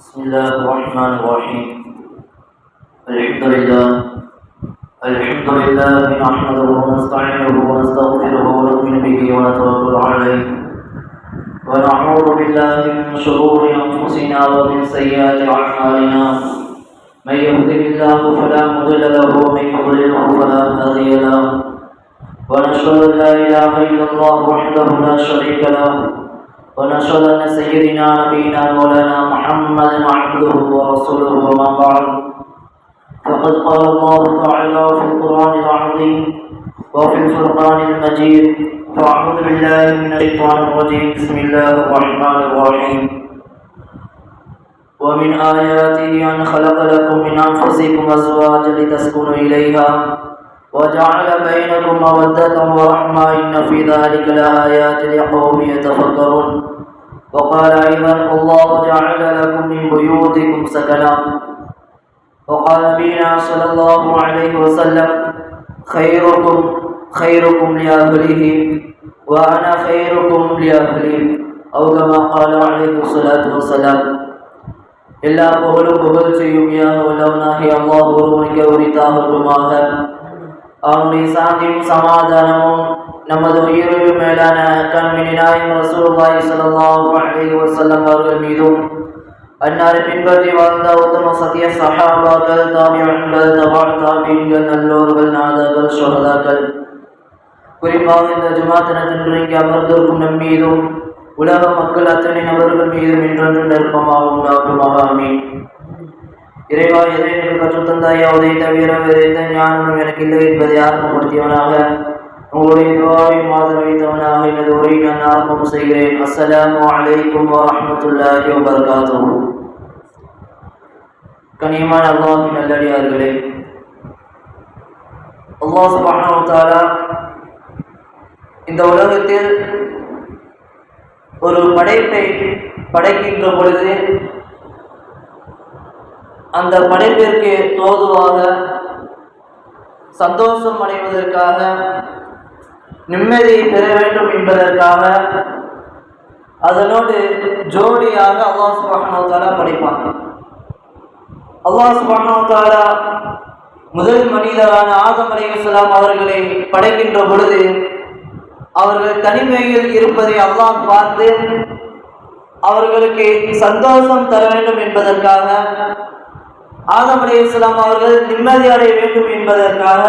بسم الله الرحمن الرحيم. الحمد لله. الحمد لله نحمده ونستعينه ونستغفره ونؤمن به ونتوكل عليه. ونعوذ بالله من شرور أنفسنا ومن سيئات أعمالنا. من يهده الله فلا مضل له ومن يضلله فلا هادي له. ونشهد أن لا إله إلا الله وحده لا شريك له. ونشهد أن سيدنا نبينا مولانا محمدا عبده ورسوله وما بعد. فقد قال الله تعالى في القرآن العظيم وفي الفرقان المجيد فأعوذ بالله من الشيطان الرجيم. بسم الله الرحمن الرحيم. ومن آياته أن خلق لكم من أنفسكم أزواجا لتسكنوا إليها. وجعل بينكم مودة ورحمة إن في ذلك لآيات لقوم يتفكرون وقال أيضا الله جعل لكم من بيوتكم سكنا وقال نبينا صلى الله عليه وسلم خيركم خيركم لأهله وأنا خيركم لأهلي أو كما قال عليه الصلاة والسلام எல்லா புகழும் புகழ்ச்சியும் உலகனாகி அல்லாஹ் ஒருவனுக்கு உரித்தாகட்டுமாக அவனுடைய சாந்தியும் சமாதானமும் நமது உயிருக்கு மேலான கண்மினி நாயம் ரசூலுல்லாஹி ஸல்லல்லாஹு அலைஹி வஸல்லம் அவர்கள் மீதும் அன்னாரை பின்பற்றி வாழ்ந்த உத்தம சத்திய சஹாபாக்கள் தாபியன்கள் தபால் தாபீன்கள் நல்லோர்கள் நாதர்கள் சுகதாக்கள் குறிப்பாக இந்த ஜுமாத்தினத்தின்று இங்கே அமர்ந்திருக்கும் நம் மீதும் உலக மக்கள் அத்தனை நபர்கள் மீதும் இன்றொன்று நெருப்பமாக உண்டாகுமாக. அமீன் இறைவா எதை எனக்கு கற்றுத்தந்தாய் அவதை தவிர வேறு எந்த ஞானமும் எனக்கு இல்லை என்பதை ஆரம்பப்படுத்தியவனாக உங்களுடைய துவாவை மாதிரி எனது உரை நான் ஆரம்பம் செய்கிறேன். அஸ்ஸலாம் வலைக்கும் வரமத்துல்லாஹி வபரகாத்துஹு. கனியமான அல்லாஹின் நல்லடியார்களே அல்லாஹ் சுப்ஹானஹு தஆலா இந்த உலகத்தில் ஒரு படைப்பை படைக்கின்ற பொழுது அந்த படைப்பிற்கு தோதுவாக சந்தோஷம் அடைவதற்காக நிம்மதியை பெற வேண்டும் என்பதற்காக அதனோடு ஜோடியாக அல்லாஹ் சுபானோத்தாலா படைப்பான். அல்லாஹ் சுபானோத்தாலா முதல் மனிதரான ஆதம் அலைஹிஸ்ஸலாம் அவர்களை படைக்கின்ற பொழுது அவர்கள் தனிமையில் இருப்பதை அல்லாஹ் பார்த்து அவர்களுக்கு சந்தோஷம் தர வேண்டும் என்பதற்காக ஆதம் அலி இஸ்லாம் அவர்கள் நிம்மதி அடைய வேண்டும் என்பதற்காக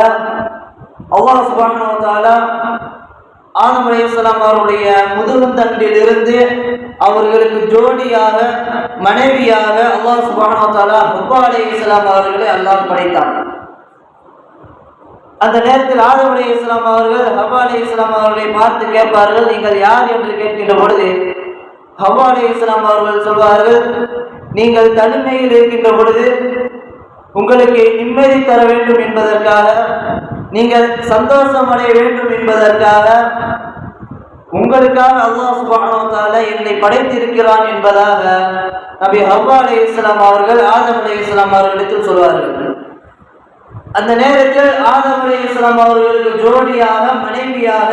அல்லாஹ் சுபானுவத்தால ஆதம் அலி இஸ்லாம் அவருடைய முதுகுந்தண்டில் இருந்து அவர்களுக்கு ஜோடியாக மனைவியாக அல்லாஹ் சுபானுவத்தால ஹுப்பா அலி இஸ்லாம் அவர்களை அல்லாஹ் படைத்தார். அந்த நேரத்தில் ஆதம் அலி இஸ்லாம் அவர்கள் ஹபா அலி இஸ்லாம் அவர்களை பார்த்து கேட்பார்கள் நீங்கள் யார்? என்று கேட்கின்ற பொழுது ஹபா அலி இஸ்லாம் அவர்கள் சொல்வார்கள் நீங்கள் தனிமையில் இருக்கின்ற பொழுது உங்களுக்கு நிம்மதி தர வேண்டும் என்பதற்காக நீங்கள் சந்தோஷம் அடைய வேண்டும் என்பதற்காக உங்களுக்காக அல்லாஹ் சுபானவத்தால என்னை படைத்திருக்கிறான் என்பதாக நபி ஹவ்வா அலி இஸ்லாம் அவர்கள் ஆதம் அலி இஸ்லாம் அவர்களிடத்தில் சொல்வார்கள். அந்த நேரத்தில் ஆதம் அலி இஸ்லாம் அவர்களுக்கு ஜோடியாக மனைவியாக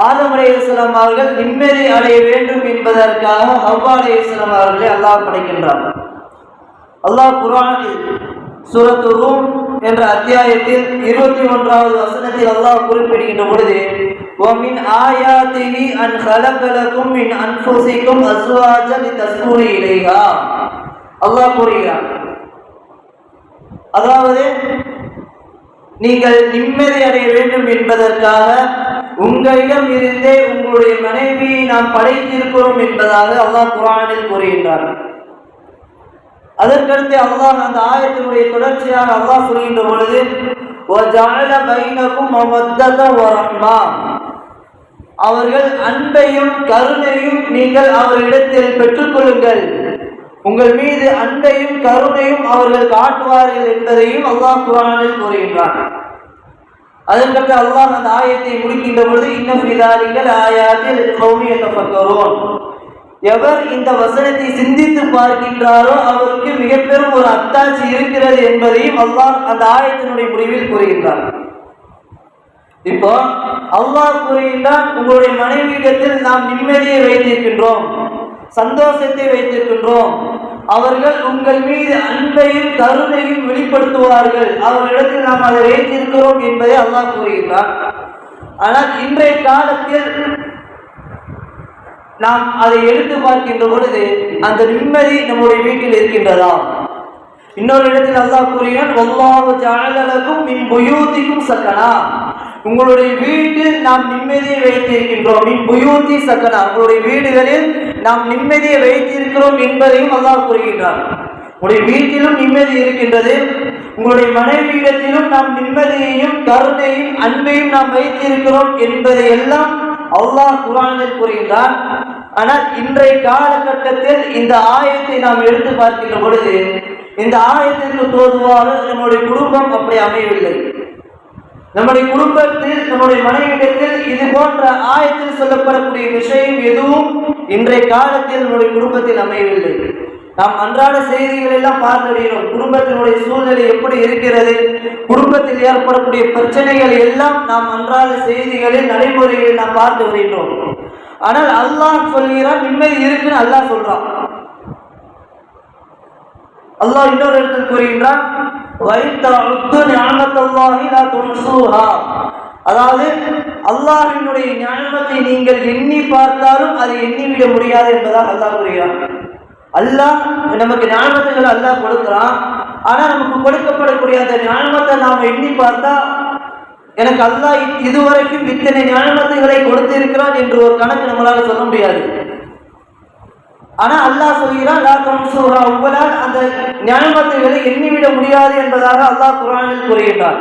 ஆதம் அலி இஸ்லாம் அவர்கள் நிம்மதி அடைய வேண்டும் என்பதற்காக ஹவ்வா அலி இஸ்லாம் அவர்களை அல்லாஹ் படைக்கின்றார்கள் அல்லாஹ் குரானில் சூரத்து ரூம் என்ற அத்தியாயத்தில் இருபத்தி ஒன்றாவது வசனத்தில் அல்லாஹ் குறிப்பிடுகின்ற பொழுது وَمِنْ آيَاتِهِ أَنْ خَلَقَ لَكُم مِّنْ أَنفُسِكُمْ أَزْوَاجًا لِتَسْكُنُوا إِلَيْهَا அல்லாஹ் கூறுகிறார் அதாவது நீங்கள் நிம்மதி அடைய வேண்டும் என்பதற்காக உங்களிடம் இருந்தே உங்களுடைய மனைவியை நாம் படைத்திருக்கிறோம் என்பதாக அல்லாஹ் குரானில் கூறுகின்றார் அதற்கடுத்து அல்லாஹ் அந்த ஆயத்தினுடைய தொடர்ச்சியாக அல்லாஹ் சொல்கின்ற பொழுது அவர்கள் அன்பையும் கருணையும் நீங்கள் அவரிடத்தில் பெற்றுக்கொள்ளுங்கள். உங்கள் மீது அன்பையும் கருணையும் அவர்கள் காட்டுவார்கள் என்பதையும் அல்லாஹ் குரானில் கூறுகின்றான். அதற்கடுத்து அல்லாஹ் அந்த ஆயத்தை முடிக்கின்ற பொழுது இன்னும் ஆயாத்தில் கௌமியத்தை பக்கரோன் எவர் இந்த வசனத்தை சிந்தித்து பார்க்கின்றாரோ அவருக்கு மிக பெரும் ஒரு அத்தாட்சி இருக்கிறது என்பதையும் அல்லாஹ் அந்த ஆயத்தினுடைய முடிவில் கூறுகின்றார் இப்போ அல்லாஹ் கூறுகின்றான் உங்களுடைய மனைவியிடத்தில் நாம் நிம்மதியை வைத்திருக்கின்றோம் சந்தோஷத்தை வைத்திருக்கின்றோம். அவர்கள் உங்கள் மீது அன்பையும் கருணையும் வெளிப்படுத்துவார்கள். அவர்களிடத்தில் நாம் அதை வைத்திருக்கிறோம் என்பதை அல்லாஹ் கூறுகின்றார் ஆனால் இன்றைய காலத்தில் நாம் அதை எடுத்து பார்க்கின்ற பொழுது அந்த நிம்மதி நம்முடைய வீட்டில் இருக்கின்றதா? இன்னொரு இடத்தில் அல்லாஹ் கூறுகிறான் வல்லாஹு ஜஅலலக்கும் மின் புயூதிக்கும் சக்கனா உங்களுடைய வீட்டில் நாம் நிம்மதியை வைத்திருக்கின்றோம் மின் புயூதி சக்கனா உங்களுடைய வீடுகளில் நாம் நிம்மதியை வைத்திருக்கிறோம் என்பதையும் அல்லாஹ் கூறுகின்றார் உங்களுடைய வீட்டிலும் நிம்மதி இருக்கின்றது உங்களுடைய மனைவியிடத்திலும் நாம் நிம்மதியையும் கருணையும் அன்பையும் நாம் வைத்திருக்கிறோம் என்பதை எல்லாம் அல்லாஹ் குரானில் கூறுகின்றான் ஆனால் இன்றைய காலகட்டத்தில் இந்த ஆயத்தை நாம் எடுத்து பார்க்கின்ற பொழுது இந்த ஆயத்திற்கு தோதுவாக நம்முடைய குடும்பம் அப்படி அமையவில்லை. நம்முடைய குடும்பத்தில் நம்முடைய மனைவிடத்தில் இது போன்ற ஆயத்தில் சொல்லப்படக்கூடிய விஷயம் எதுவும் இன்றைய காலத்தில் நம்முடைய குடும்பத்தில் அமையவில்லை. நாம் அன்றாட செய்திகள் எல்லாம் பார்த்து வருகிறோம் குடும்பத்தினுடைய சூழ்நிலை எப்படி இருக்கிறது? குடும்பத்தில் ஏற்படக்கூடிய பிரச்சனைகள் எல்லாம் நாம் அன்றாட செய்திகளில் நடைமுறைகளில் நாம் பார்த்து வருகின்றோம். ஆனால் அல்லாஹ் சொல்கிறான் நிம்மதி இருக்குன்னு அல்லாஹ் சொல்றான். அல்லாஹ் இன்னொரு இடத்தில் கூறுகின்றான் அதாவது அல்லாஹினுடைய ஞானத்தை நீங்கள் எண்ணி பார்த்தாலும் அதை எண்ணிவிட முடியாது என்பதாக அல்லாஹ் கூறுகிறான். அல்லாஹ் நமக்கு ஞானத்துகள் அல்லாஹ் கொடுக்குறான். ஆனா நமக்கு கொடுக்கப்படக்கூடிய அந்த ஞானத்தை நாம் எண்ணி பார்த்தா எனக்கு அல்லாஹ் இதுவரைக்கும் இத்தனை ஞானத்துகளை கொடுத்திருக்கிறான் என்று ஒரு கணக்கு நம்மளால சொல்ல முடியாது. ஆனா அல்லாஹ் சொல்கிறான் லா தம்சுஹா உங்களால் அந்த ஞானத்துகளை எண்ணிவிட முடியாது என்பதாக அல்லாஹ் குரானில் கூறுகின்றான்.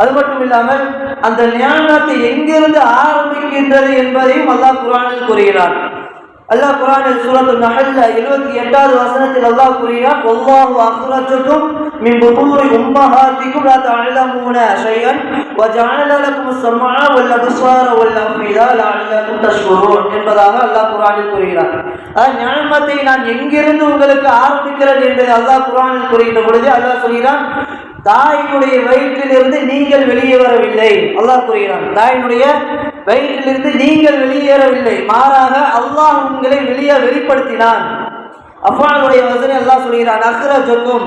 அது மட்டும் இல்லாமல் அந்த ஞானத்தை எங்கிருந்து ஆரம்பிக்கின்றது என்பதையும் அல்லாஹ் குரானில் கூறுகிறான். அல்லாஹ் குரானில் சூரத்து நஹல்ல எழுபத்தி எட்டாவது வசனத்தில் அல்லாஹ் கூறினார் ஒல்லாஹு அஹ்ரஜக்கும் மின் புதூரி உம்மஹாத்திக்கும் லா தஅலமுன ஷையன் வ ஜஅல லக்கும் ஸம்ஆ வல் அப்ஸார வல் அஃபிதா லஅல்லக்கும் தஷ்குரூன் என்பதாக அல்லாஹ் குரானில் கூறுகிறார் அதாவது ஞானத்தை நான் எங்கிருந்து உங்களுக்கு ஆரம்பிக்கிறேன் என்பதை அல்லாஹ் குரானில் கூறுகின்ற பொழுது அல்லாஹ் சொல்கிறான் தாயினுடைய வயிற்றிலிருந்து நீங்கள் வெளியே வரவில்லை. அல்லாஹ் கூறுகிறான் தாயினுடைய வயிற்றிலிருந்து நீங்கள் வெளியேறவில்லை மாறாக அல்லாஹ் உங்களை வெளியே வெளிப்படுத்தினான். அஃபானுடைய வசனை அல்லாஹ் சொல்கிறான் அஹ்ரஜக்கும்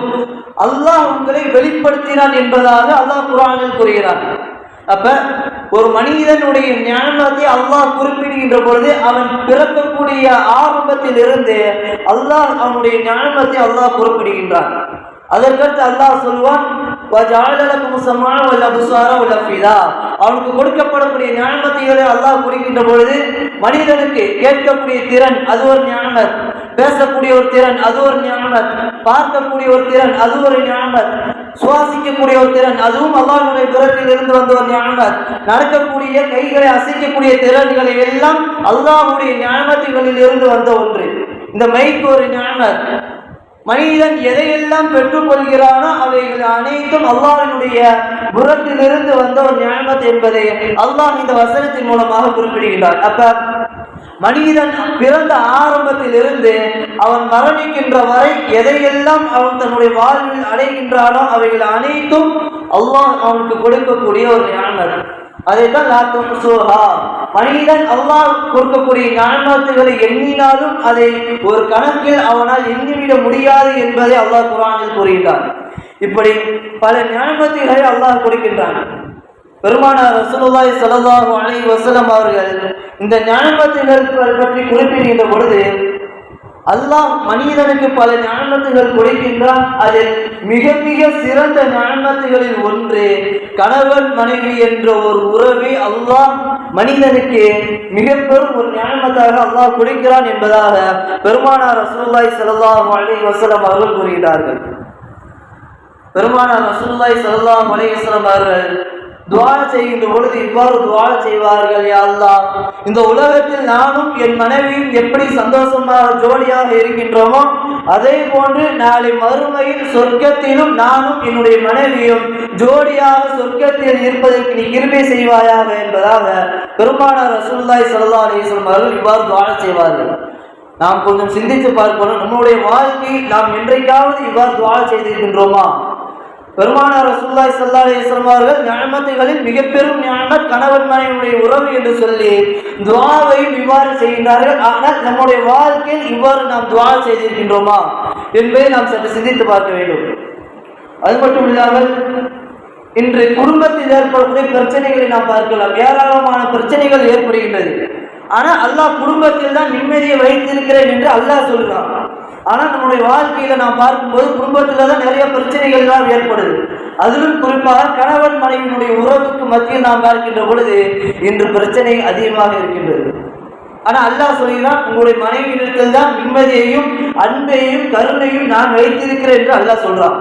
அல்லாஹ் உங்களை வெளிப்படுத்தினான் என்பதாக அல்லாஹ் குரானில் கூறுகிறான். அப்ப ஒரு மனிதனுடைய ஞானத்தை அல்லாஹ் குறிப்பிடுகின்ற பொழுது அவன் பிறக்கக்கூடிய ஆரம்பத்தில் இருந்து அல்லாஹ் அவனுடைய ஞானத்தை அல்லாஹ் குறிப்பிடுகின்றான். அதற்கடுத்து அல்லாஹ் சொல்வான் அவனுக்கு கொடுக்கப்படக்கூடிய ஞானமத்தைகளை அல்லாஹ் குறிக்கின்ற பொழுது மனிதனுக்கு கேட்கக்கூடிய திறன் அது ஒரு ஞானமத் பேசக்கூடிய ஒரு திறன் அது ஒரு ஞானமத் பார்க்கக்கூடிய ஒரு திறன் அது ஒரு ஞானமத் சுவாசிக்கக்கூடிய ஒரு திறன் அதுவும் அல்லாஹ்வுடைய புறத்தில் இருந்து வந்த ஒரு ஞானமத் நடக்கக்கூடிய கைகளை அசைக்கக்கூடிய திறன்களை எல்லாம் அல்லாஹுடைய ஞானமத்துகளில் இருந்து வந்த ஒன்று. இந்த மைக்கு ஒரு ஞானமத் மனிதன் எதையெல்லாம் பெற்றுக்கொள்கிறானோ அவைகள் அனைத்தும் அல்லாஹினுடைய புறத்திலிருந்து வந்த ஒரு ஞானமத் என்பதை அல்லாஹ் இந்த வசனத்தின் மூலமாக குறிப்பிடுகிறார் அப்ப மனிதன் பிறந்த ஆரம்பத்திலிருந்து அவன் மரணிக்கின்ற வரை எதையெல்லாம் அவன் தன்னுடைய வாழ்வில் அடைகின்றானோ அவைகள் அனைத்தும் அல்லாஹ் அவனுக்கு கொடுக்கக்கூடிய ஒரு ஞானம் அதைத்தான் லாத்தம் சோஹா மனிதன் அல்லாஹ் கொடுக்கக்கூடிய ஞானத்துகளை எண்ணினாலும் அதை ஒரு கணக்கில் அவனால் எண்ணிவிட முடியாது என்பதை அல்லாஹ் குரானில் கூறுகின்றான். இப்படி பல ஞானத்துகளை அல்லாஹ் கொடுக்கின்றான். பெருமானார் ரசூலுல்லாய் சலதாஹு அலை வசலம் அவர்கள் இந்த ஞானத்துகள் பற்றி குறிப்பிடுகின்ற பொழுது அல்லாஹ் மனிதனுக்கு பல ஞானத்துகள் கொடுக்கின்றான். அதில் மிக மிக சிறந்த ஞானத்துகளில் ஒன்று கணவன் மனைவி என்ற ஒரு உறவை அல்லாஹ் மனிதனுக்கு மிக பெரும் ஒரு ஞானத்தாக அல்லாஹ் கொடுக்கிறான் என்பதாக பெருமானார் ரசூல்லாய் ஸல்லல்லாஹு அலி வசலம் அவர்கள் கூறுகிறார்கள் பெருமானார் ரசூல்லாய் ஸல்லல்லாஹு அலி வசலம் அவர்கள் துவா செய்கின்ற பொழுது இவ்வாறு துவா செய்வார்கள் யாழ்லா இந்த உலகத்தில் நானும் என் மனைவியும் எப்படி சந்தோஷமாக ஜோடியாக இருக்கின்றோமோ அதே போன்று நாளை மறுமையில் சொர்க்கத்திலும் நானும் என்னுடைய மனைவியும் ஜோடியாக சொர்க்கத்தில் இருப்பதற்கு நீ கிருபை செய்வாயாக என்பதாக பெரும்பாலான ரசூல்லாய் சல்லா அலைஹி அவர்கள் இவ்வாறு துவா செய்வார்கள். நாம் கொஞ்சம் சிந்தித்து பார்க்கணும் நம்முடைய வாழ்க்கை நாம் என்றைக்காவது இவ்வாறு துவா செய்திருக்கின்றோமா? பெருமானார் ரசூல்லாய் சல்லா அலிஸ்லாம் அவர்கள் ஞானமத்துகளில் மிக பெரும் கணவன் மனைவியுடைய உறவு என்று சொல்லி துவாவையும் இவ்வாறு செய்கின்றார்கள். ஆனால் நம்முடைய வாழ்க்கையில் இவ்வாறு நாம் துவா செய்திருக்கின்றோமா என்பதை நாம் சற்று சிந்தித்து பார்க்க வேண்டும். அது மட்டும் இல்லாமல் இன்று குடும்பத்தில் ஏற்படக்கூடிய பிரச்சனைகளை நாம் பார்க்கலாம். ஏராளமான பிரச்சனைகள் ஏற்படுகின்றது. ஆனால் அல்லாஹ் குடும்பத்தில் தான் நிம்மதியை வைத்திருக்கிறேன் என்று அல்லாஹ் சொல்கிறான் ஆனால் நம்முடைய வாழ்க்கையில் நாம் பார்க்கும்போது குடும்பத்தில் தான் நிறைய பிரச்சனைகள் ஏற்படுது. அதிலும் குறிப்பாக கணவன் மனைவியினுடைய உறவுக்கு மத்தியில் நாம் பார்க்கின்ற பொழுது இன்று பிரச்சனை அதிகமாக இருக்கின்றது. ஆனால் அல்லாஹ் சொல்கிறான் உங்களுடைய மனைவியிடத்தில் தான் நிம்மதியையும் அன்பையும் கருணையும் நான் வைத்திருக்கிறேன் என்று அல்லாஹ் சொல்கிறான்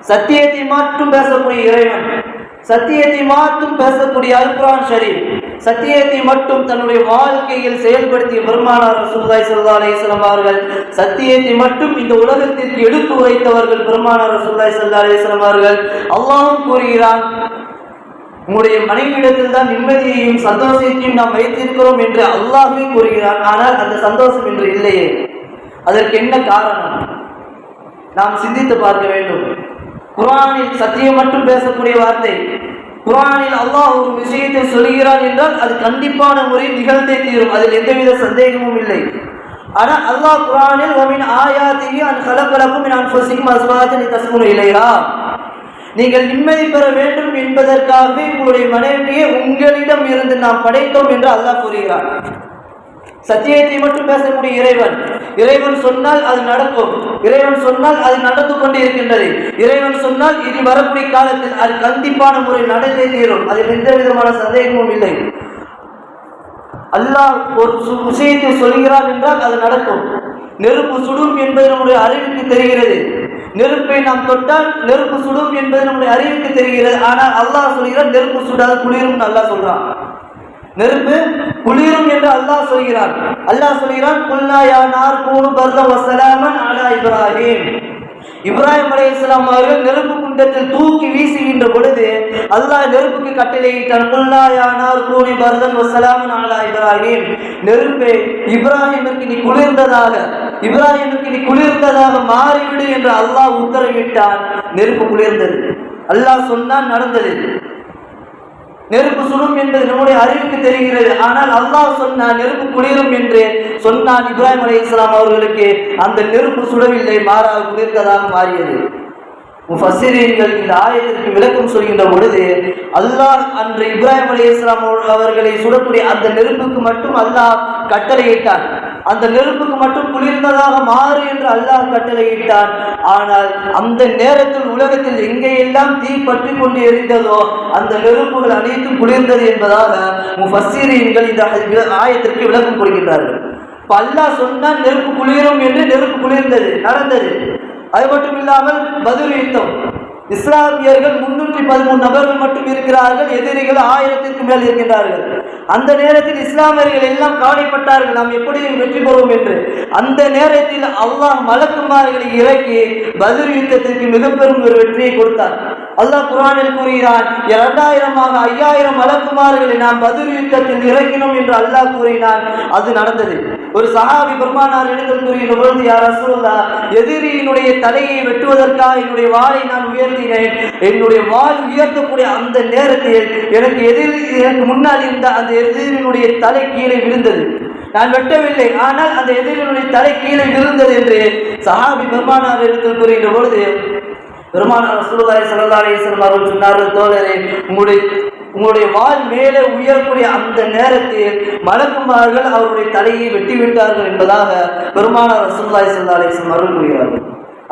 சத்தியத்தை மட்டும் பேசக்கூடிய இறைவன் சத்தியத்தை மாற்றும் பேசக்கூடிய அல்குரான் ஷரீப் சத்தியத்தை மட்டும் தன்னுடைய வாழ்க்கையில் செயல்படுத்திய பெருமானார் ரசூலுல்லாஹி ஸல்லல்லாஹு அலைஹி அவர்கள் சத்தியத்தை மட்டும் இந்த உலகத்திற்கு எடுத்து வைத்தவர்கள் பெருமானார் ரசூலுல்லாஹி சல்லா அலிஸ்லாம் அவர்கள். அல்லாவும் கூறுகிறான் உங்களுடைய மனைவியிடத்தில் தான் நிம்மதியையும் சந்தோஷத்தையும் நாம் வைத்திருக்கிறோம் என்று அல்லாஹுமே கூறுகிறான். ஆனால் அந்த சந்தோஷம் இன்று இல்லையே. அதற்கு என்ன காரணம்? நாம் சிந்தித்து பார்க்க வேண்டும். குரானில் சத்தியம் மட்டும் பேசக்கூடிய வார்த்தை. குரானில் அல்லாஹ் ஒரு விஷயத்தை சொல்கிறான் என்றால் அது கண்டிப்பான முறையில் நிகழ்ந்தே தீரும். அதில் எந்தவித சந்தேகமும் இல்லை. ஆனால் அல்லாஹ் குர்ஆனில் ஒமின் ஆயாத்திஹி அன் கலப்பலக்கும் நான் ஃபசிக்கும் அஸ்வாஜன் தஸ்முனு இல்லையா? நீங்கள் நிம்மதி பெற வேண்டும் என்பதற்காகவே உங்களுடைய மனைவியை உங்களிடம் இருந்து நாம் படைத்தோம் என்று அல்லாஹ் கூறுகிறார் சத்தியத்தை மட்டும் பேசக்கூடிய இறைவன். இறைவன் சொன்னால் அது நடக்கும். இறைவன் சொன்னால் அது நடந்து கொண்டு இருக்கின்றது. இறைவன் சொன்னால் இனி வரக்கூடிய காலத்தில் அது கண்டிப்பான முறை நடந்தே தீரும். அதில் எந்த விதமான சந்தேகமும் இல்லை. அல்லாஹ் ஒரு சு- விஷயத்தை சொல்கிறான் என்றால் அது நடக்கும். நெருப்பு சுடும் என்பது நம்முடைய அறிவுக்கு தெரிகிறது. நெருப்பை நாம் தொட்டால் நெருப்பு சுடும் என்பது நம்முடைய அறிவுக்கு தெரிகிறது. ஆனால் அல்லாஹ் சொல்கிறான் நெருப்பு சுடாது குளிரும் நல்லா சொல்றான் நெருப்பு குளிரும் என்று அல்லாஹ் சொல்கிறான். அல்லாஹ் சொல்கிறான் குல்லா யா நார் கூனு பர்தம் வசலாமன் அலா இப்ராஹிம். இப்ராஹிம் அலைஹிஸ்ஸலாம் அவர்கள் நெருப்பு குண்டத்தில் தூக்கி வீசுகின்ற பொழுது அல்லாஹ் நெருப்புக்கு கட்டளையிட்டான் குல்லா யானார் கூனி பர்தன் வசலாமன் அலா இப்ராஹிம். நெருப்பே இப்ராஹிமிற்கு நீ குளிர்ந்ததாக இப்ராஹிமிற்கு நீ குளிர்ந்ததாக மாறிவிடு என்று அல்லாஹ் உத்தரவிட்டான். நெருப்பு குளிர்ந்தது. அல்லாஹ் சொன்னால் நடந்தது. நெருப்பு சுடும் என்பது நம்முடைய அறிவுக்கு தெரிகிறது. ஆனால் அல்லாஹ் சொன்னான் நெருப்பு குளிரும் என்று சொன்னான் இப்ராஹிம் அலி இஸ்லாம் அவர்களுக்கு. அந்த நெருப்பு சுடவில்லை மாறாக குளிர்ந்ததாக மாறியது. முஃபஸ்ஸிரீன்கள் இந்த ஆயத்திற்கு விளக்கம் சொல்கின்ற பொழுது அல்லாஹ் அன்று இப்ராஹிம் அலி இஸ்லாம் அவர்களை சுடக்கூடிய அந்த நெருப்புக்கு மட்டும் அல்லாஹ் கட்டளையிட்டான். அந்த நெருப்புக்கு மட்டும் குளிர்ந்ததாக மாறு என்று அல்லாஹ் கட்டளையிட்டான். ஆனால் அந்த நேரத்தில் உலகத்தில் எங்கேயெல்லாம் தீ பற்றி கொண்டு எரிந்ததோ அந்த நெருப்புகள் அனைத்தும் குளிர்ந்தது என்பதாக முஃபஸ்ஸிரீன்கள் இந்த ஆயத்திற்கு விளக்கம் கொடுக்கின்றார்கள் இப்போ அல்லாஹ் சொன்னால் நெருப்பு குளிரும் என்று நெருப்பு குளிர்ந்தது நடந்தது. அது மட்டும் இல்லாமல் பதில் யுத்தம் இஸ்லாமியர்கள் முன்னூற்றி பதிமூணு நபர்கள் மட்டும் இருக்கிறார்கள் எதிரிகள் ஆயிரத்திற்கு மேல் இருக்கின்றார்கள். அந்த நேரத்தில் இஸ்லாமியர்கள் எல்லாம் கவலைப்பட்டார்கள் நாம் எப்படி வெற்றி பெறுவோம் என்று. அந்த நேரத்தில் அல்லாஹ் மலக்குமார்களை இறக்கி பதில் யுத்தத்திற்கு மிக பெரும் ஒரு வெற்றியை கொடுத்தார். அல்லாஹ் குரானில் கூறுகிறான் இரண்டாயிரமாக ஐயாயிரம் மலக்குமார்களை நாம் பதில் யுத்தத்தில் இறக்கினோம் என்று அல்லாஹ் கூறினான். அது நடந்தது. ஒரு சஹாபி பெருமானார் இடத்தில் கூறுகின்ற பொழுது யார் ரசூலுல்லா எதிரியினுடைய தலையை வெட்டுவதற்காக என்னுடைய வாளை நான் உயர்த்தினேன்? என்னுடைய வாள் உயர்த்தக்கூடிய அந்த நேரத்தில் எனக்கு எதிரி எனக்கு முன்னால் இருந்த அந்த எதிரினுடைய தலை கீழே விழுந்தது. நான் வெட்டவில்லை ஆனால் அந்த எதிரினுடைய தலை கீழே விழுந்தது என்று சஹாபி பெருமானார் இடத்தில் கூறுகின்ற பொழுது பெருமானார் ரசூலுல்லாஹி ஸல்லல்லாஹு அலைஹி வஸல்லம் அவர்கள் சொன்னார்கள் தோழரே உங்களுடைய உங்களுடைய வால் மேலே உயரக்கூடிய அந்த நேரத்தில் மலக்குமார்கள் அவருடைய தலையை வெட்டி விட்டார்கள் என்பதாக பெருமானார் ரசூல்லாய் ஸல்லல்லாஹு அலைஹி வஸல்லம் அவர்கள் கூறுகிறார்கள்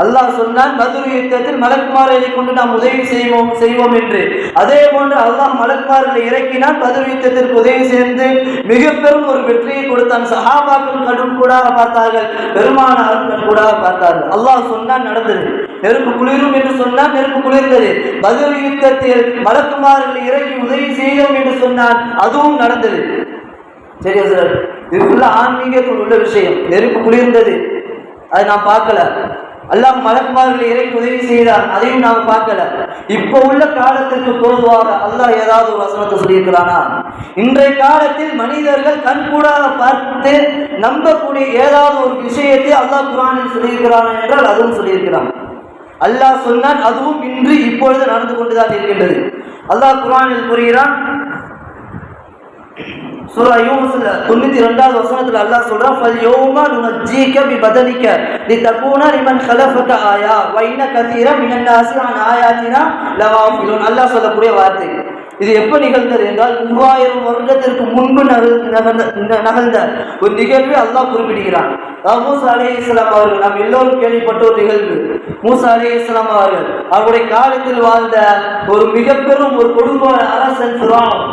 அல்லாஹ் சொன்னான் மதுரை யுத்தத்தில் மலக்குமார்களை கொண்டு நாம் உதவி செய்வோம் செய்வோம் என்று. அதே போன்று அல்லாஹ் மலக்குமார்களை இறக்கினால் மதுரை யுத்தத்திற்கு உதவி சேர்ந்து மிக பெரும் ஒரு வெற்றியை கொடுத்தான். சஹாபாக்கள் கடும் கூடாக பார்த்தார்கள் பெருமானாரும் கூட பார்த்தார்கள். அல்லாஹ் சொன்னான் நடந்தது. நெருப்பு குளிரும் என்று சொன்னால் நெருப்பு குளிர்ந்தது. பதில் யுத்தத்தில் மலக்குமார்களை இறக்கி உதவி செய்தோம் என்று சொன்னால் அதுவும் நடந்தது. சரியா சார்? இது ஃபுல்லா ஆன்மீகத்தில் உள்ள விஷயம். நெருப்பு குளிர்ந்தது. அதை நான் பார்க்கல. அல்லாஹ் மலக்குமார்களை இறக்கி உதவி செய்தார். அதையும் நாம் பார்க்கல. இப்போ உள்ள காலத்திற்கு பொதுவாக அல்லாஹ் ஏதாவது ஒரு வசனத்தை சொல்லியிருக்கிறானா? இன்றைய காலத்தில் மனிதர்கள் கண்கூடாக பார்த்து நம்பக்கூடிய ஏதாவது ஒரு விஷயத்தை அல்லாஹ் குரானில் சொல்லியிருக்கிறானா என்றால் அதுவும் சொல்லியிருக்கிறான். அல்லாஹ் சொன்னான் அதுவும் இன்று இப்பொழுது நடந்து கொண்டுதான் இருக்கின்றது. அல்லாஹ் குரானில் கூறுகிறான் சூரா யூனுஸ்ல தொண்ணூத்தி ரெண்டாவது வசனத்துல அல்லாஹ் சொல்றான் ஃபல் யௌமா நுனஜ்ஜீக பி பதனிக லி தகுன லிமன் கலஃபக ஆயா வைன கதீர மினன் நாசி அன் ஆயாத்தினா லவாஃபிலுன். அல்லாஹ் சொல்லக்கூடிய வார்த்தை. இது எப்ப நிகழ்ந்தது என்றால் மூவாயிரம் வருடத்திற்கு முன்பு நகழ்ந்த ஒரு நிகழ்வை அல்லாஹ் குறிப்பிடுகிறான். மூசா அலே இஸ்லாம் அவர்கள் நாம் எல்லோரும் கேள்விப்பட்ட ஒரு நிகழ்வு. மூசா அலே இஸ்லாம் அவருடைய காலத்தில் வாழ்ந்த ஒரு மிக பெரும் ஒரு கொடுங்கோல் அரசன் சுராணம்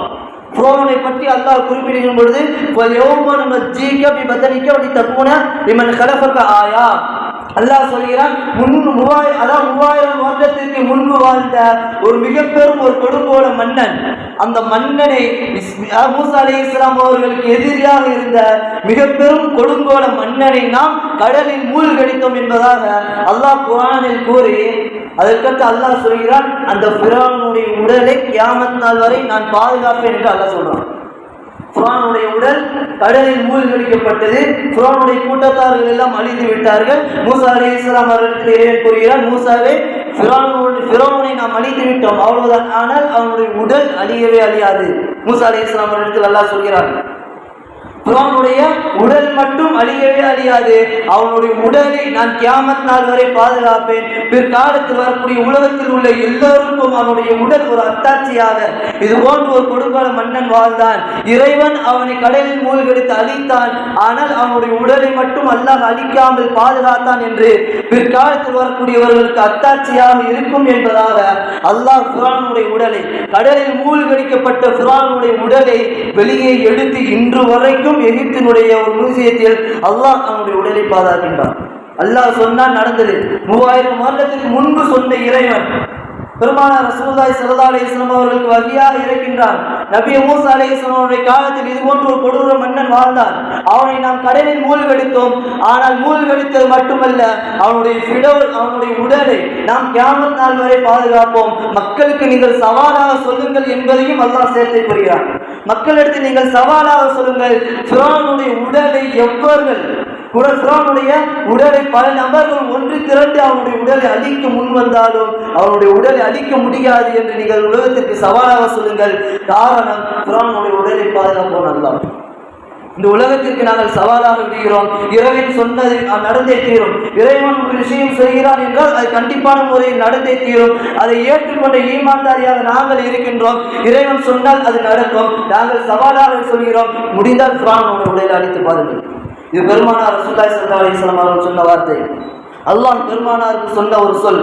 புரோவனை பற்றி அல்லாஹ் குறிப்பிடுகிற பொழுது எவ்வளவு ஜீக்க அப்படி பதனிக்க அப்படி தப்புன லிமன் கலஃபக ஆயா. அல்லாஹ் சொல்கிறான் முன் மூவாய் அதான் மூவாயிரம் வருடத்திற்கு முன்பு வாழ்ந்த ஒரு மிகப்பெரும் ஒரு கொடுங்கோல மன்னன். அந்த மன்னனை மூசா அலி இஸ்லாம் அவர்களுக்கு எதிரியாக இருந்த மிகப்பெரும் கொடுங்கோல மன்னனை நாம் கடலில் மூழ்கடித்தோம் என்பதாக அல்லாஹ் குரானில் கூறி அதற்கடுத்து அல்லாஹ் சொல்கிறான் அந்த பிரானுடைய உடலை கியாமத் நாள் வரை நான் பாதுகாப்பேன் என்று அல்லாஹ் சொல்றான். புரானுடைய உடல் கடலில் மூழ்கடிக்கப்பட்டது. புரானுடைய கூட்டத்தார்கள் எல்லாம் அழிந்து விட்டார்கள். மூசா அலி இஸ்லாம் அவர்களுக்கு இறைவன் கூறுகிறார் மூசாவே ஃபிரௌனோடு ஃபிரௌனை நாம் அழித்து விட்டோம் அவ்வளவுதான். ஆனால் அவனுடைய உடல் அழியவே அழியாது. மூசா அலி இஸ்லாம் அவர்களுக்கு அல்லாஹ் சொல்கிறார்கள் குரானுடைய உடல் மட்டும் அழியவே அழியாது. அவனுடைய உடலை நான் கியாமத் நாள் வரை பாதுகாப்பேன். பிற்காலத்தில் வரக்கூடிய உலகத்தில் உள்ள எல்லோருக்கும் அவனுடைய உடல் ஒரு அத்தாட்சியாக. இது போன்று ஒரு கொடுங்கால மன்னன் வாழ்ந்தான். இறைவன் அவனை கடலில் மூழ்கெடுத்து அழித்தான். ஆனால் அவனுடைய உடலை மட்டும் அல்லாஹ் அழிக்காமல் பாதுகாத்தான் என்று பிற்காலத்தில் வரக்கூடியவர்களுக்கு அத்தாட்சியாக இருக்கும் என்பதாக அல்லாஹ் குரானுடைய உடலை கடலில் மூழ்கடிக்கப்பட்ட குரானுடைய உடலை வெளியே எடுத்து இன்று வரைக்கும் எகிப்தினுடைய ஒரு மியூசியத்தில் அல்லாஹ் அவனுடைய உடலை பாதுகாக்கின்றான். அல்லாஹ் சொன்னால் நடந்தது. மூவாயிரம் வருடத்துக்கு முன்பு சொன்ன இறைவன். பெருமானார் ரசூலுல்லாஹி ஸல்லல்லாஹு அலைஹி அவர்களுக்கு வரியாக இருக்கின்றான் நபிய மூசா அலைஹிஸ்ஸலாம் அவருடைய காலத்தில் இது போன்ற ஒரு கொடூர மன்னன் வாழ்ந்தான். அவனை நாம் கடலில் மூழ்கடித்தோம். ஆனால் மூழ்கடித்தது மட்டுமல்ல அவனுடைய ஃபிடோல் அவனுடைய உடலை நாம் கேமல் நாள் வரை பாதுகாப்போம். மக்களுக்கு நீங்கள் சவாலாக சொல்லுங்கள் என்பதையும் அல்லாஹ் சேர்த்து கூறுகிறான். மக்களிடத்தில் நீங்கள் சவாலாக சொல்லுங்கள் ஃபிரௌனுடைய உடலை எவ்வர்கள் கூட உடலை பல நபர்கள் ஒன்று திரண்டு அவனுடைய உடலை அழிக்க முன் வந்தாலும் அவனுடைய உடலை அழிக்க முடியாது என்று நீங்கள் உலகத்திற்கு சவாலாக சொல்லுங்கள். காரணம் ஃபிரௌனுடைய உடலை பாதுகாப்போம் நல்லா இந்த உலகத்திற்கு நாங்கள் சவாலாக விடுகிறோம். இறைவன் சொன்னதை நாம் நடந்தே தீரும். இறைவன் ஒரு விஷயம் செய்கிறான் என்றால் அது கண்டிப்பான முறையில் நடந்தே தீரும். அதை ஏற்றுக்கொண்ட ஈமான்தாரியாக நாங்கள் இருக்கின்றோம். இறைவன் சொன்னால் அது நடக்கும். நாங்கள் சவாலாக சொல்கிறோம். முடிந்தால் பிரான் உங்களை உடலை அழித்து பாருங்கள். இது பெருமானார் ரசூல்லாய் சல்லா அலிஸ்லாம் அவர்கள் சொன்ன வார்த்தை. அல்லாஹ் பெருமானாருக்கு சொன்ன ஒரு சொல்.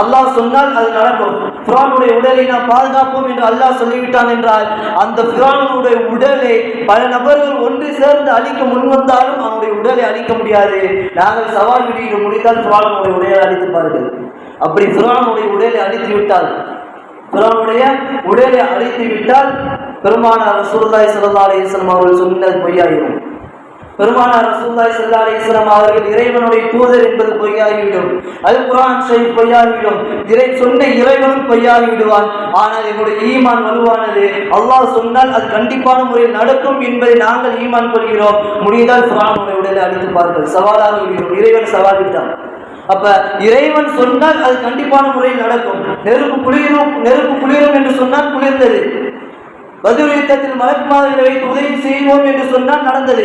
அல்லாஹ் சொன்னால் அது நடக்கும். ஃபிரானுடைய உடலை நாம் பாதுகாப்போம் என்று அல்லாஹ் சொல்லிவிட்டான் என்றால் அந்த ஃபிரானுடைய உடலை பல நபர்கள் ஒன்று சேர்ந்து அழிக்க முன்வந்தாலும் அவனுடைய உடலை அழிக்க முடியாது. நாங்கள் சவால் விடுகிற முடிந்தால் ஃபிரானுடைய உடலை அழித்து பாருங்கள். அப்படி ஃபிரானுடைய உடலை அழித்து விட்டால் ஃபிரானுடைய உடலை அழித்து விட்டால் பெருமானார் ரசூலுல்லாஹி ஸல்லல்லாஹு அலைஹி அவர்கள் சொன்னது பொய்யாயிரும். பெருமானார் ரசூல்லாய் ஸல்லல்லாஹு அலைஹி அவர்கள் இறைவனுடைய தூதர் என்பது பொய்யாகிவிடும். அல் குரான் ஷரீஃப் பொய்யாகிவிடும். இறை சொன்ன இறைவனும் பொய்யாகி விடுவான் ஆனால் என்னுடைய ஈமான் வலுவானது அல்லாஹ் சொன்னால் அது கண்டிப்பான முறையில் நடக்கும் என்பதை நாங்கள் ஈமான் கொள்கிறோம். முடிந்தால் குர்ஆனுடைய உடலை அழைத்து பாருங்கள். சவாலாக விடுகிறோம். இறைவன் சவால் விட்டான். அப்ப இறைவன் சொன்னால் அது கண்டிப்பான முறையில் நடக்கும். நெருப்பு குளிரும் நெருப்பு குளிரும் என்று சொன்னால் குளிர்ந்தது. பதில் யுத்தத்தில் மலக்குமார்களை வைத்து உதவி செய்வோம் என்று சொன்னால் நடந்தது.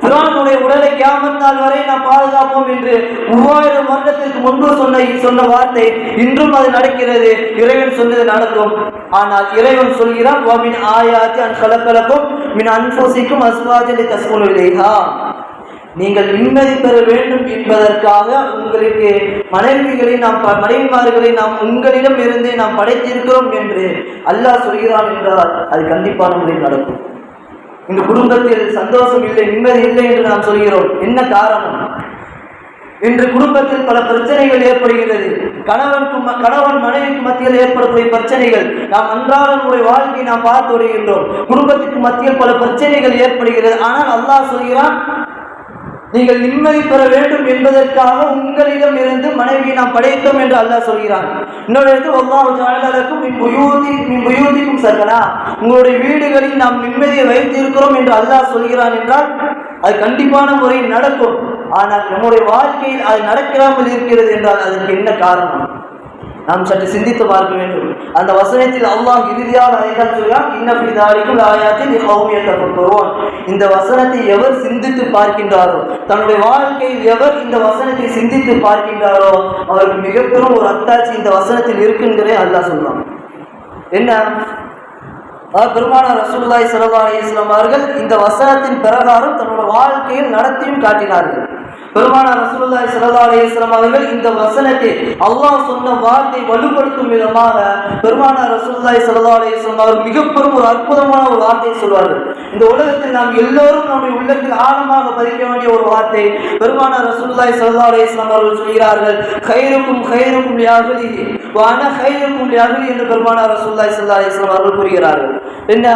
பிரானுடைய உடலை கியாமத் நாள் வரை நாம் பாதுகாப்போம் என்று மூவாயிரம் வருடத்திற்கு முன்பு சொன்ன சொன்ன வார்த்தை இன்றும் அது நடக்கிறது. இறைவன் சொன்னது நடக்கும். ஆனால் இறைவன் சொல்கிறான் "வமின் ஆயாத்தி அன் கலக்கலக்கும் மின் அன்பூசிக்கும் அஸ்வாஜலி தஸ்குனு இலைஹா. நீங்கள் நிம்மதி பெற வேண்டும் என்பதற்காக உங்களுக்கு மனைவிகளை நாம் மனைவிமார்களை நாம் உங்களிடம் இருந்தே நாம் படைத்திருக்கிறோம் என்று அல்லாஹ் சொல்கிறான் என்றால் அது கண்டிப்பான முறையில் நடக்கும். இந்த குடும்பத்தில் சந்தோஷம் இல்லை நிம்மதி இல்லை என்று நாம் சொல்கிறோம். என்ன காரணம்? இன்று குடும்பத்தில் பல பிரச்சனைகள் ஏற்படுகிறது. கணவனுக்கு கணவன் மனைவிக்கு மத்தியில் ஏற்படக்கூடிய பிரச்சனைகள் நாம் அன்றாட நம்முடைய வாழ்க்கையை நாம் பார்த்து வருகின்றோம். குடும்பத்துக்கு மத்தியில் பல பிரச்சனைகள் ஏற்படுகிறது. ஆனால் அல்லாஹ் சொல்கிறான் நீங்கள் நிம்மதி பெற வேண்டும் என்பதற்காக உங்களிடம் இருந்து மனைவியை நாம் படைத்தோம் என்று அல்லாஹ் சொல்கிறான். இன்னொரு இடத்தில் அல்லாஹ் ஜாலலக்கும் மின் புயூதி உங்களுடைய வீடுகளில் நாம் நிம்மதியை வைத்திருக்கிறோம் என்று அல்லாஹ் சொல்கிறான் என்றால் அது கண்டிப்பான முறை நடக்கும். ஆனால் நம்முடைய வாழ்க்கையில் அது நடக்காமல் இருக்கிறது என்றால் அதற்கு என்ன காரணம்? நாம் சற்று சிந்தித்து பார்க்க வேண்டும். அந்த வசனத்தில் அல்லாஹ் இறுதியாக அதைதான் சொல்கிறான் இன்னபிதாரிக்கும் ஆயாத்தில் கௌமியத்தப்படுவோம் இந்த வசனத்தை எவர் சிந்தித்து பார்க்கின்றாரோ தன்னுடைய வாழ்க்கையில் எவர் இந்த வசனத்தை சிந்தித்து பார்க்கின்றாரோ அவருக்கு மிக பெரும் ஒரு அத்தாட்சி இந்த வசனத்தில் இருக்குங்கிறே அல்லாஹ் சொல்றான். என்ன? அதாவது பெருமானார் ரசூலுல்லாஹி ஸல்லல்லாஹு அவர்கள் இந்த வசனத்தின் பிரகாரம் தன்னோட வாழ்க்கையில் நடத்தியும் காட்டினார்கள். பெருமான ரசூலுல்லாஹி ஸல்லல்லாஹு அலைஹி வஸல்லம் அவர்கள் இந்த வசனத்தை அல்லாஹ் சொன்ன வார்த்தை வலுப்படுத்தும் விதமாக பெருமான ரசூலுல்லாஹி ஸல்லல்லாஹு அலைஹி வஸல்லம் அவர்கள் மிக பெரும் ஒரு அற்புதமான ஒரு வார்த்தையை சொல்வார்கள். இந்த உலகத்தில் நாம் எல்லோரும் நம்முடைய உள்ளத்தில் ஆழமாக பதிக்க வேண்டிய ஒரு வார்த்தை பெருமான ரசூலுல்லாஹி ஸல்லல்லாஹு அலைஹி வஸல்லம் அவர்கள் சொல்கிறார்கள் கைருக்கும் கைருக்கும் யாகுலி வான கைருக்கும் யாகுலி என்று பெருமான ரசூலுல்லாஹி ஸல்லல்லாஹு அலைஹி வஸல்லம் அவர்கள் கூறுகிறார்கள். என்ன?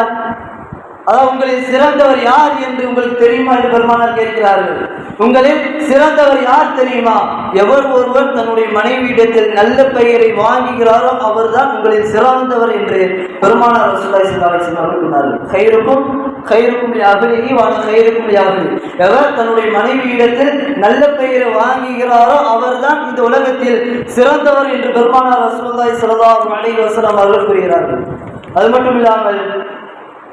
அதாவது உங்களில் சிறந்தவர் யார் என்று உங்களுக்கு தெரியுமா என்று பெருமானார் கேட்கிறார்கள். உங்களில் சிறந்தவர் யார் தெரியுமா? எவர் ஒருவர் தன்னுடைய மனைவியிடத்தில் நல்ல பெயரை வாங்குகிறாரோ அவர்தான் உங்களில் சிறந்தவர் என்று பெருமானார் ரசூலுல்லாஹி ஸல்லல்லாஹு அவர்கள் சொன்னார்கள் கயிறுக்கும் கயிறுக்கும் அகலிகி வாழ கயிறுக்கும் அகலி. எவர் தன்னுடைய மனைவியிடத்தில் நல்ல பெயரை வாங்குகிறாரோ அவர்தான் இந்த உலகத்தில் சிறந்தவர் என்று பெருமானார் ரசூலுல்லாஹி சிலதா அலைஹி வஸல்லம் அவர்கள் கூறுகிறார்கள். அது மட்டும் இல்லாமல்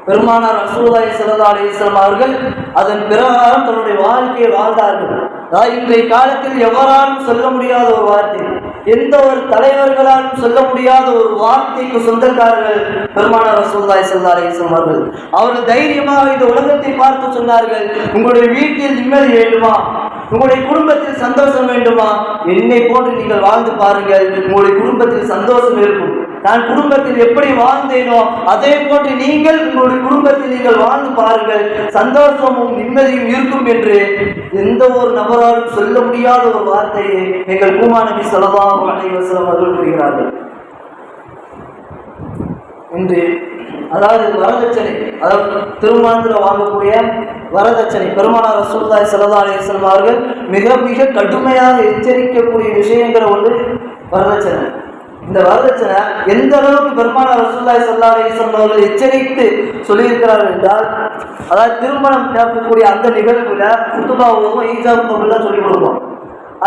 பெருமானார் ரசூலுல்லாஹி ஸல்லல்லாஹு அவர்கள் அதன் பிரகாரம் தன்னுடைய வாழ்க்கையை வாழ்ந்தார்கள். அதாவது இன்றைய காலத்தில் எவராலும் சொல்ல முடியாத ஒரு வார்த்தை எந்த ஒரு தலைவர்களாலும் சொல்ல முடியாத ஒரு வார்த்தைக்கு சொந்தக்காரர்கள் பெருமானார் ரசூலுல்லாஹி ஸல்லல்லாஹு அலைஹி அவர்கள். அவர்கள் தைரியமாக இந்த உலகத்தை பார்த்து சொன்னார்கள் உங்களுடைய வீட்டில் நிம்மதி வேண்டுமா? உங்களுடைய குடும்பத்தில் சந்தோஷம் வேண்டுமா? என்னை போன்று நீங்கள் வாழ்ந்து பாருங்கள் உங்களுடைய குடும்பத்தில் சந்தோஷம் இருக்கும். நான் குடும்பத்தில் எப்படி வாழ்ந்தேனோ அதே போன்று நீங்கள் உங்களுடைய குடும்பத்தில் நீங்கள் வாழ்ந்து பாருங்கள். சந்தோஷமும் நிம்மதியும் இருக்கும் என்று எந்த ஒரு நபராலும் சொல்ல முடியாத ஒரு வார்த்தையை எங்கள் பூமாநபி நபி ஸல்லல்லாஹு அலைஹி வஸல்லம் அவர்கள் கூறுகிறார்கள். இன்று அதாவது வரதட்சணை அதாவது திருமணத்தில் வாங்கக்கூடிய வரதட்சணை பெருமானார் ரசூலுல்லாஹி ஸல்லல்லாஹு அலைஹி அவர்கள் மிக மிக கடுமையாக எச்சரிக்கக்கூடிய விஷயங்கிற ஒன்று வரதட்சணை. இந்த வரதட்சணை எந்த அளவுக்கு பெருமானார் ரசூல்லாய் ஸல்லல்லாஹு அலைஹி அவர்கள் எச்சரித்து சொல்லியிருக்கிறார்கள் என்றால் அதாவது திருமணம் நடக்கக்கூடிய அந்த நிகழ்வுல குத்துபாவும் ஈஜாப் கபுல்லாம் சொல்லிக் கொடுப்போம்.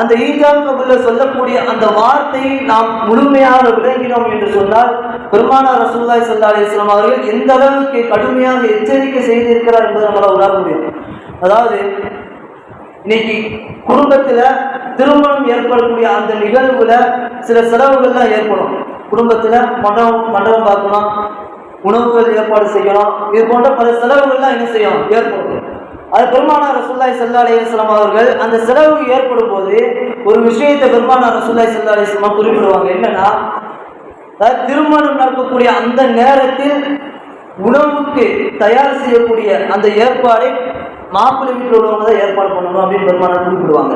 அந்த ஈஜாப் கபுல்ல சொல்லக்கூடிய அந்த வார்த்தையை நாம் முழுமையாக விளங்கினோம் என்று சொன்னால் பெருமானார் ரசூல்லாய் ஸல்லல்லாஹு அலைஹி அவர்கள் எந்த அளவுக்கு கடுமையாக எச்சரிக்கை செய்திருக்கிறார் என்பதை நம்மளால் உணர முடியும். அதாவது இன்னைக்கு குடும்பத்துல திருமணம் ஏற்படக்கூடிய அந்த நிகழ்வுல சில செலவுகள்லாம் ஏற்படும். குடும்பத்துல மண்டபம் மண்டபம் பார்க்கணும் உணவுகள் ஏற்பாடு செய்யணும். இது போன்ற பல செலவுகள்லாம் என்ன செய்யும்? ஏற்படும். அது பெருமானார் ரசூல்லாய் சல்லா அலையம் அவர்கள் அந்த செலவு ஏற்படும் போது ஒரு விஷயத்தை பெருமானார் ரசூல்லாய் சல்லா அலையம் குறிப்பிடுவாங்க. என்னன்னா அதாவது திருமணம் நடக்கக்கூடிய அந்த நேரத்தில் உணவுக்கு தயார் செய்யக்கூடிய அந்த ஏற்பாடை மாப்பிள்ளை வீட்டில் உள்ளவங்க தான் ஏற்பாடு பண்ணணும் அப்படின்னு பெருமானார் குறிப்பிடுவாங்க.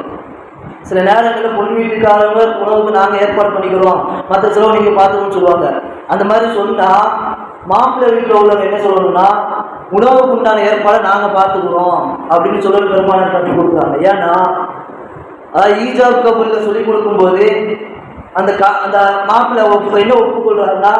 சில நேரங்களில் பொன் வீட்டுக்காரங்க உணவுக்கு நாங்கள் ஏற்பாடு பண்ணிக்கிறோம். மற்ற செலவு நீங்கள் பார்த்துக்கணும்னு சொல்லுவாங்க. அந்த மாதிரி சொன்னால் மாப்பிள்ளை வீட்டில் உள்ளவங்க என்ன சொல்லணும்னா உணவுக்கு உண்டான ஏற்பாடை நாங்கள் பார்த்துக்குறோம் அப்படின்னு சொல்லி பெருமானார் கற்றுக் கொடுக்குறாங்க. ஏன்னா அதாவது ஈஜாப் கபூலில் சொல்லி கொடுக்கும்போது அந்த கா அந்த மாப்பிள்ளை ஒப்பு என்ன ஒப்புக்கொள்றாருன்னா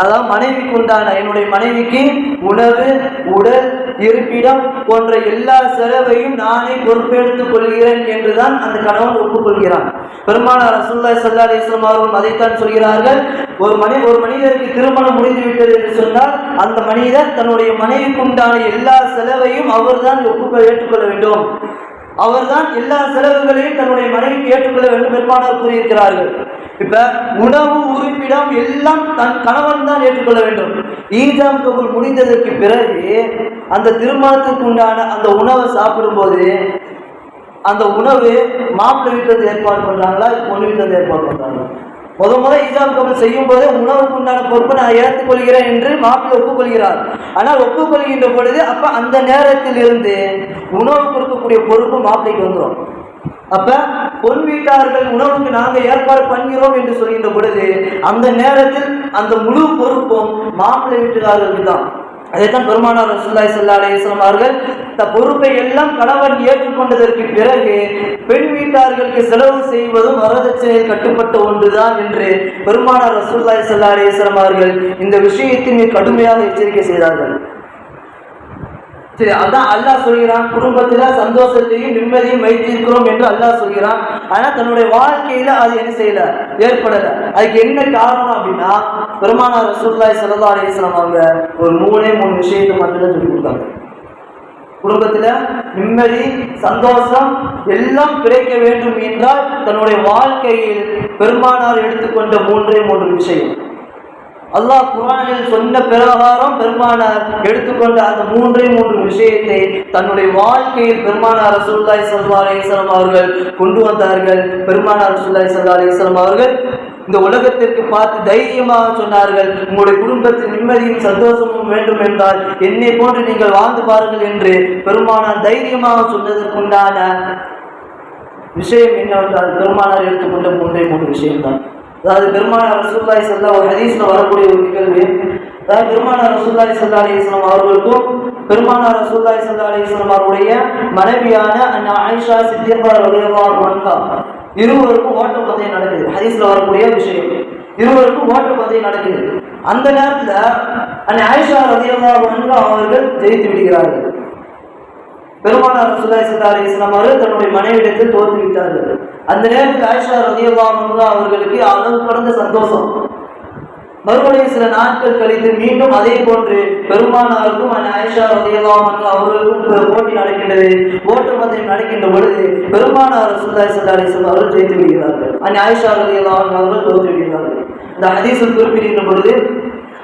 அதாவது மனைவிக்கு உண்டான என்னுடைய மனைவிக்கு உணவு உடல் இருப்பிடம் போன்ற எல்லா செலவையும் நானே பொறுப்பெடுத்துக் கொள்கிறேன் என்றுதான் அந்த கணவன் ஒப்புக்கொள்கிறான். பெருமானார் ரசூல்லாய் சல்லா அலிஸ்லாம் அவர்கள் அதைத்தான் சொல்கிறார்கள் ஒரு மனி ஒரு மனிதருக்கு திருமணம் முடிந்து விட்டது என்று சொன்னால் அந்த மனிதர் தன்னுடைய மனைவிக்கு உண்டான எல்லா செலவையும் அவர்தான் ஒப்புக்கொள்ள ஏற்றுக்கொள்ள வேண்டும். அவர்தான் எல்லா செலவுகளையும் தன்னுடைய மனைவிக்கு ஏற்றுக்கொள்ள வேண்டும் பெருமானார் கூறியிருக்கிறார்கள். இப்ப உணவு உறுப்பிடம் எல்லாம் தன் கணவன் தான் ஏற்றுக்கொள்ள வேண்டும். ஈஜாம் கபூல் முடிந்ததற்கு பிறகு அந்த திருமணத்துக்கு உண்டான அந்த உணவை சாப்பிடும்போது அந்த உணவு மாப்பிள்ளை வீட்டுல ஏற்பாடு பண்றாங்களா பொண்ணு வீட்டுல ஏற்பாடு பண்றாங்களா? முத முத ஈஜாம் கபல் செய்யும் போது உணவுக்கு உண்டான பொறுப்பை நான் ஏற்றுக்கொள்கிறேன் என்று மாப்பிள்ளை ஒப்புக்கொள்கிறார். ஆனால் ஒப்புக்கொள்கின்ற பொழுது அப்ப அந்த நேரத்தில் இருந்து உணவு கொடுக்கக்கூடிய பொறுப்பு மாப்பிள்ளைக்கு வந்துடும். அப்ப பொன் வீட்டார்கள் உணவுக்கு நாங்கள் ஏற்பாடு பண்ணுகிறோம் என்று சொல்கின்ற பொழுது அந்த நேரத்தில் அந்த முழு பொறுப்பும் மாப்பிள்ளை வீட்டுக்காரர்களுக்கு தான். அதைத்தான் பெருமானார் ரசூல்லாய் சல்லா அலையம் அவர்கள் இந்த பொறுப்பை எல்லாம் கணவன் ஏற்றுக்கொண்டதற்கு பிறகு பெண் வீட்டார்களுக்கு செலவு செய்வதும் வரதட்சணையில் கட்டுப்பட்ட ஒன்றுதான் என்று பெருமானார் ரசூல்லாய் சல்லா அலையம் அவர்கள் இந்த விஷயத்தின் கடுமையாக எச்சரிக்கை செய்தார்கள். சரி அதான் அல்லாஹ் சொல்கிறான் குடும்பத்துல சந்தோஷத்தையும் நிம்மதியும் வைத்திருக்கிறோம் என்று அல்லாஹ் சொல்கிறான். ஆனா தன்னுடைய வாழ்க்கையில அது என்ன செய்யல? ஏற்படல. அதுக்கு என்ன காரணம் அப்படின்னா பெருமானார் ரசூல்லாய் சல்லா அலிஸ்லாம் அவங்க ஒரு மூணே மூணு விஷயத்தை மட்டும்தான் சொல்லி கொடுத்தாங்க. குடும்பத்துல நிம்மதி சந்தோஷம் எல்லாம் கிடைக்க வேண்டும் என்றால் தன்னுடைய வாழ்க்கையில் பெருமானார் எடுத்துக்கொண்ட மூன்றே மூன்று விஷயம். அல்லாஹ் குரானில் சொன்ன பிரகாரம் பெருமானார் எடுத்துக்கொண்ட அந்த மூன்றே மூன்று விஷயத்தை தன்னுடைய வாழ்க்கையில் பெருமானார் ரசூல்லாய் சல்லா அலிஸ்லாம் அவர்கள் கொண்டு வந்தார்கள். பெருமானார் ரசூல்லாய் சல்லா அலிஸ்லாம் அவர்கள் இந்த உலகத்திற்கு பார்த்து தைரியமாக சொன்னார்கள் உங்களுடைய குடும்பத்தில் நிம்மதியும் சந்தோஷமும் வேண்டும் என்றால் என்னை போன்று நீங்கள் வாழ்ந்து பாருங்கள் என்று பெருமானார் தைரியமாக சொன்னதற்குண்டான விஷயம் என்னவென்றால் பெருமானார் எடுத்துக்கொண்ட மூன்றே மூன்று விஷயம்தான். அதாவது பெருமானார் ரசூல்லாய் சல்லா ஒரு ஹதீஸ்ல வரக்கூடிய ஒரு நிகழ்வு. அதாவது பெருமானார் ரசூல்லாய் சல்லா அலிஸ்லாம் அவர்களுக்கும் பெருமானார் ரசூல்லாய் சல்லா அலிஸ்லாம் அவருடைய மனைவியான அண்ணா ஆயிஷா சித்தியப்பா வன்கா இருவருக்கும் ஓட்டப்பந்தயம் நடக்குது. ஹதீஸ்ல வரக்கூடிய விஷயம். இருவருக்கும் ஓட்டப்பந்தயம் நடக்குது. அந்த நேரத்துல அன்னை ஆயிஷா ரதியல்லா அவர்கள் ஜெயித்து விடுகிறார்கள். பெருமானார் சுல்லாய் அலிஸ்லாம் அவர்கள் தன்னுடைய மனைவிடத்தில் தோற்று விட்டார்கள். அந்த நேரத்தில் ஆயிஷா ரதியல்லா அவர்களுக்கு அளவு கடந்த சந்தோஷம். மறுபடியும் சில நாட்கள் கழித்து மீண்டும் அதே போன்று பெருமானாருக்கும் ஆயிஷா ரதியல்லாம் அவர்களுக்கும் போட்டி நடக்கின்றது. ஓட்டு பந்தயம் நடக்கின்ற பொழுது பெருமானார் சுல்லாய் சல்லாஹ் அவர்கள் ஜெயித்து விடுகிறார்கள். அந்த ஆயிஷா ரதியல்லாம் அவர்கள் தோற்று விடுகிறார்கள். இந்த ஹதீஸில் குறிப்பிடுகின்ற பொழுது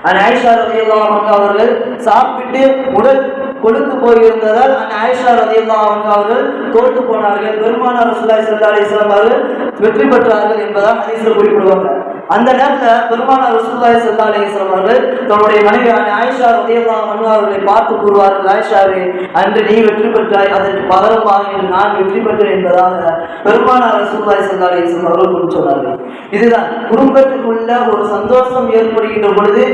அந்த ஆயிஷா ரதியல்லாம் அவர்கள் சாப்பிட்டு உடல் கொடுத்து போயிருந்ததால் அந்த ஆயிஷா ரதியல்லாம் அவர்கள் தோற்று போனார்கள். பெருமானார் சுல்லாய் சல்லா அலிஸ்லாம் அவர்கள் வெற்றி பெற்றார்கள் என்பதால் ஹதீஸில் குறிப்பிடுவாங்க. அந்த நேரத்தில் பெருமானார் ரசூல்லாய் சல்லா அலிஸ்லாம் அவர்கள் தன்னுடைய மனைவியான ஆயிஷா உதயல்லாம் மனு அவர்களை பார்த்து கூறுவார்கள் ஆயிஷாவே அன்று நீ வெற்றி பெற்றாய். அதற்கு பகரமாக என்று நான் வெற்றி பெற்றேன் என்பதாக பெருமானார் ரசூல்லாய் சல்லா அலிஸ்லாம் அவர்கள் சொன்னார்கள். இதுதான் குடும்பத்துக்குள்ள ஒரு சந்தோஷம் ஏற்படுகின்ற பொழுது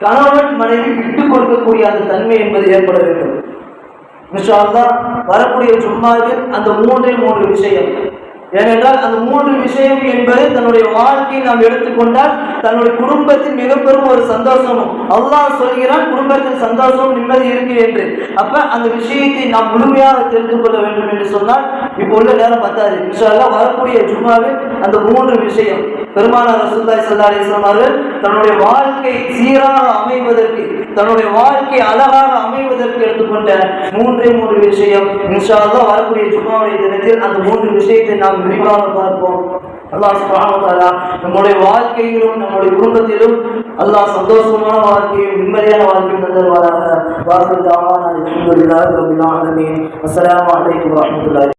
கணவன் மனைவி விட்டு கொடுக்கக்கூடிய அந்த தன்மை என்பது ஏற்பட வேண்டும். வரக்கூடிய சும்மாவில் அந்த மூன்றே மூன்று விஷயம். ஏனென்றால் அந்த மூன்று விஷயம் என்பது தன்னுடைய வாழ்க்கையை நாம் எடுத்துக்கொண்டால் தன்னுடைய குடும்பத்தில் மிக பெரும் ஒரு சந்தோஷமும். அல்லாஹ் சொல்கிறான் குடும்பத்தில் சந்தோஷமும் நிம்மதி இருக்கு என்று. அப்ப அந்த விஷயத்தை நாம் முழுமையாக தெரிந்து கொள்ள வேண்டும் என்று சொன்னால் இப்போ உள்ள நேரம் பத்தாது. விஷயம் வரக்கூடிய ஜும்மாவில் அந்த மூன்று விஷயம். பெருமானார் ரசூல்லாய் சல்லா அலிஸ்லாம் தன்னுடைய வாழ்க்கை சீராக அமைவதற்கு தன்னுடைய வாழ்க்கை அழகாக அமைவதற்கு எடுத்துக்கொண்ட மூன்றே மூன்று விஷயம். இன்ஷால்லா வரக்கூடிய ஜும்மாவுடைய தினத்தில் அந்த மூன்று விஷயத்தை நாம் விரிவாக பார்ப்போம். அல்லாஹ் சுபாவத்தாலா நம்முடைய வாழ்க்கையிலும் நம்முடைய குடும்பத்திலும் அல்லாஹ் சந்தோஷமான வாழ்க்கையும் நிம்மதியான வாழ்க்கையும் தந்தருவாராக. வாசல் தாவான அஸ்லாம் வலைக்கம் வரமத்துல்லாஹி